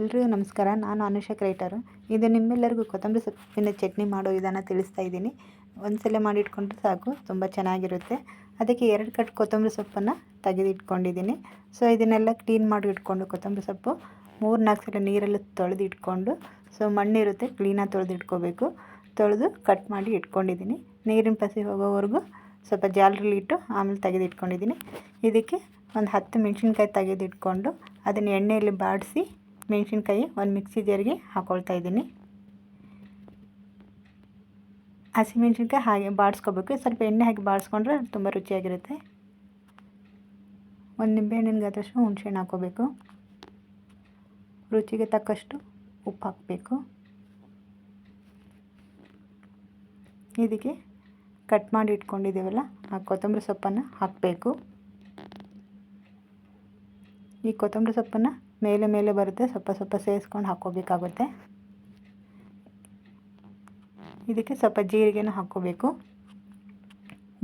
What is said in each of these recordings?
ಎಲ್ರಿಗೂ ನಮಸ್ಕಾರ. ನಾನು ಅನುಷಾ ಕ್ರೈಟರು. ಇದು ನಿಮ್ಮೆಲ್ಲರಿಗೂ ಕೊತ್ತಂಬರಿ ಸೊಪ್ಪಿನ ಚಟ್ನಿ ಮಾಡೋ ವಿಧಾನ ತಿಳಿಸ್ತಾ ಇದ್ದೀನಿ. ಒಂದ್ಸಲ ಮಾಡಿಟ್ಕೊಂಡ್ರೆ ಸಾಕು, ತುಂಬ ಚೆನ್ನಾಗಿರುತ್ತೆ. ಅದಕ್ಕೆ ಎರಡು ಕಟ್ ಕೊತ್ತಂಬರಿ ಸೊಪ್ಪನ್ನು ತೆಗೆದಿಟ್ಕೊಂಡಿದ್ದೀನಿ. ಸೊ, ಇದನ್ನೆಲ್ಲ ಕ್ಲೀನ್ ಮಾಡಿ ಇಟ್ಕೊಂಡು ಕೊತ್ತಂಬರಿ ಸೊಪ್ಪು ಮೂರು ನಾಲ್ಕು ಸಲ ನೀರಲ್ಲಿ ತೊಳೆದು ಇಟ್ಕೊಂಡು ಸೊ, ಮಣ್ಣಿರುತ್ತೆ ಕ್ಲೀನಾಗಿ ತೊಳೆದು ಇಟ್ಕೋಬೇಕು ತೊಳೆದು ಕಟ್ ಮಾಡಿ ಇಟ್ಕೊಂಡಿದ್ದೀನಿ. ನೀರಿನ ಪಸಿ ಹೋಗೋವರೆಗೂ ಸ್ವಲ್ಪ ಜಾಲರಲ್ಲಿ ಇಟ್ಟು ಆಮೇಲೆ ತೆಗೆದಿಟ್ಕೊಂಡಿದ್ದೀನಿ. ಇದಕ್ಕೆ ಒಂದು ಹತ್ತು ಮೆಣಸಿನ್ಕಾಯಿ ತೆಗೆದಿಟ್ಕೊಂಡು ಅದನ್ನು ಎಣ್ಣೆಯಲ್ಲಿ ಬಾಡಿಸಿ ಮೆಣಸಿನ್ಕಾಯಿ ಒಂದು ಮಿಕ್ಸಿ ಜಾರಿಗೆ ಹಾಕ್ಕೊಳ್ತಾ ಇದ್ದೀನಿ. ಹಸಿಮೆಣ್ಸಿನ್ಕಾಯಿ ಹಾಗೆ ಬಾಡಿಸ್ಕೋಬೇಕು. ಸ್ವಲ್ಪ ಎಣ್ಣೆ ಹಾಕಿ ಬಾಡಿಸ್ಕೊಂಡ್ರೆ ತುಂಬ ರುಚಿಯಾಗಿರುತ್ತೆ. ಒಂದು ನಿಂಬೆಹಣ್ಣಿನ ಗಾತ್ರಷ್ಟು ಹುಣಸೆಹಣ್ಣು ಹಾಕ್ಕೋಬೇಕು. ರುಚಿಗೆ ತಕ್ಕಷ್ಟು ಉಪ್ಪು ಹಾಕಬೇಕು. ಇದಕ್ಕೆ ಕಟ್ ಮಾಡಿ ಇಟ್ಕೊಂಡಿದ್ದೀವಲ್ಲ, ಆ ಕೊತ್ತಂಬರಿ ಸೊಪ್ಪನ್ನು ಹಾಕಬೇಕು. ಈ ಕೊತ್ತಂಬರಿ ಸೊಪ್ಪನ್ನು ಮೇಲೆ ಮೇಲೆ ಬರುತ್ತೆ. ಸ್ವಲ್ಪ ಸ್ವಲ್ಪ ಸೇರಿಸ್ಕೊಂಡು ಹಾಕ್ಕೋಬೇಕಾಗುತ್ತೆ. ಇದಕ್ಕೆ ಸ್ವಲ್ಪ ಜೀರಿಗೆನೂ ಹಾಕ್ಕೋಬೇಕು.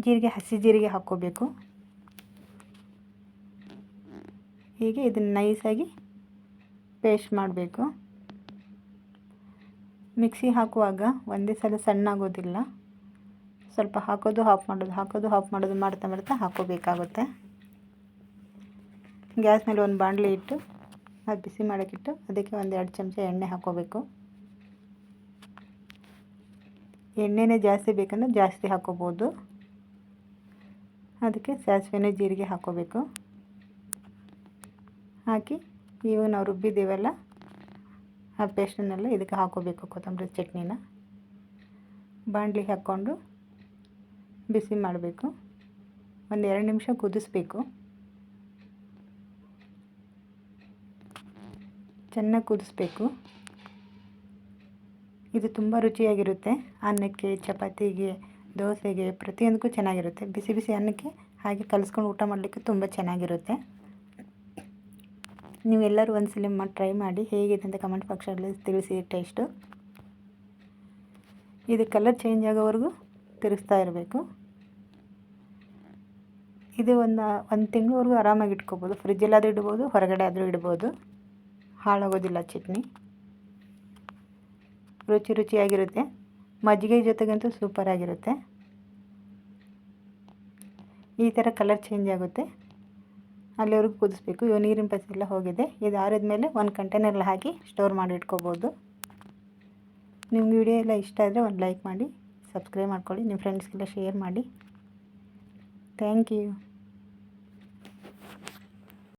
ಜೀರಿಗೆ, ಹಸಿ ಜೀರಿಗೆ ಹಾಕ್ಕೋಬೇಕು. ಹೀಗೆ ಇದನ್ನು ನೈಸಾಗಿ ಪೇಸ್ಟ್ ಮಾಡಬೇಕು. ಮಿಕ್ಸಿ ಹಾಕುವಾಗ ಒಂದೇ ಸಲ ಸಣ್ಣ ಆಗೋದಿಲ್ಲ ಸ್ವಲ್ಪ ಹಾಕೋದು ಆಫ್ ಮಾಡೋದು, ಹಾಕೋದು ಆಫ್ ಮಾಡೋದು ಮಾಡ್ತಾ ಮಾಡ್ತಾ ಹಾಕೋಬೇಕಾಗುತ್ತೆ ಗ್ಯಾಸ್ ಮೇಲೆ ಒಂದು ಬಾಣಲಿ ಇಟ್ಟು ಅದು ಬಿಸಿ ಮಾಡೋಕ್ಕಿಟ್ಟು ಅದಕ್ಕೆ ಒಂದು ಎರಡು ಚಮಚ ಎಣ್ಣೆ ಹಾಕ್ಕೋಬೇಕು. ಎಣ್ಣೆನೇ ಜಾಸ್ತಿ ಬೇಕಂದ್ರೆ ಜಾಸ್ತಿ ಹಾಕ್ಕೋಬೋದು. ಅದಕ್ಕೆ ಸಾಸಿವೆನೇ ಜೀರಿಗೆ ಹಾಕ್ಕೋಬೇಕು. ಹಾಕಿ ಇವು ನಾವು ರುಬ್ಬಿದ್ದೀವಲ್ಲ, ಆ ಪೇಸ್ಟನ್ನೆಲ್ಲ ಇದಕ್ಕೆ ಹಾಕ್ಕೋಬೇಕು ಕೊತ್ತಂಬರಿ ಚಟ್ನಿನ. ಬಾಣಲಿ ಹಾಕ್ಕೊಂಡು ಬಿಸಿ ಮಾಡಬೇಕು. ಒಂದು ಎರಡು ನಿಮಿಷ ಕುದಿಸ್ಬೇಕು. ಚೆನ್ನಾಗಿ ಕುದಿಸ್ಬೇಕು. ಇದು ತುಂಬ ರುಚಿಯಾಗಿರುತ್ತೆ. ಅನ್ನಕ್ಕೆ, ಚಪಾತಿಗೆ, ದೋಸೆಗೆ ಪ್ರತಿಯೊಂದಕ್ಕೂ ಚೆನ್ನಾಗಿರುತ್ತೆ. ಬಿಸಿ ಬಿಸಿ ಅನ್ನಕ್ಕೆ ಹಾಗೆ ಕಲಿಸ್ಕೊಂಡು ಊಟ ಮಾಡಲಿಕ್ಕೆ ತುಂಬ ಚೆನ್ನಾಗಿರುತ್ತೆ. ನೀವೆಲ್ಲರೂ ಒಂದ್ಸಲ ಮಾಡಿ ಟ್ರೈ ಮಾಡಿ ಹೇಗಿದೆ ಅಂತ ಕಮೆಂಟ್ ಬಾಕ್ಸಲ್ಲಿ ತಿಳಿಸಿ ಟೇಸ್ಟು. ಇದು ಕಲರ್ ಚೇಂಜ್ ಆಗೋವರೆಗೂ ತಿರುಗಿಸ್ತಾ ಇರಬೇಕು. ಇದು ಒಂದು ಒಂದು ತಿಂಗಳವರೆಗೂ ಆರಾಮಾಗಿ ಇಟ್ಕೋಬೋದು. ಫ್ರಿಜ್ಜಲ್ಲಾದರೂ ಇಡ್ಬೋದು ಹೊರಗಡೆ ಆದರೂ ಇಡ್ಬೋದು. ಹಾಳಾಗೋದಿಲ್ಲ ಚಟ್ನಿ. ರುಚಿ ರುಚಿಯಾಗಿರುತ್ತೆ. ಮಜ್ಜಿಗೆ ಜೊತೆಗಂತೂ ಸೂಪರಾಗಿರುತ್ತೆ ಈ ಥರ ಕಲರ್ ಚೇಂಜ್ ಆಗುತ್ತೆ. ಅಲ್ಲಿವರೆಗೂ ಕುದಿಸ್ಬೇಕು. ಇವು ನೀರಿನ ಪಸೆಲ್ಲ ಹೋಗಿದೆ. ಇದು ಆರಿದ ಮೇಲೆ ಒಂದು ಕಂಟೈನರ್ಲ್ಲಿ ಹಾಕಿ ಸ್ಟೋರ್ ಮಾಡಿ ಇಟ್ಕೋಬೋದು. ನಿಮ್ಗೆ ವಿಡಿಯೋ ಎಲ್ಲ ಇಷ್ಟ ಆದರೆ ಒಂದು ಲೈಕ್ ಮಾಡಿ ಸಬ್ಸ್ಕ್ರೈಬ್ ಮಾಡ್ಕೊಳ್ಳಿ ನಿಮ್ಮ ಫ್ರೆಂಡ್ಸ್ಗೆಲ್ಲ ಶೇರ್ ಮಾಡಿ. Thank you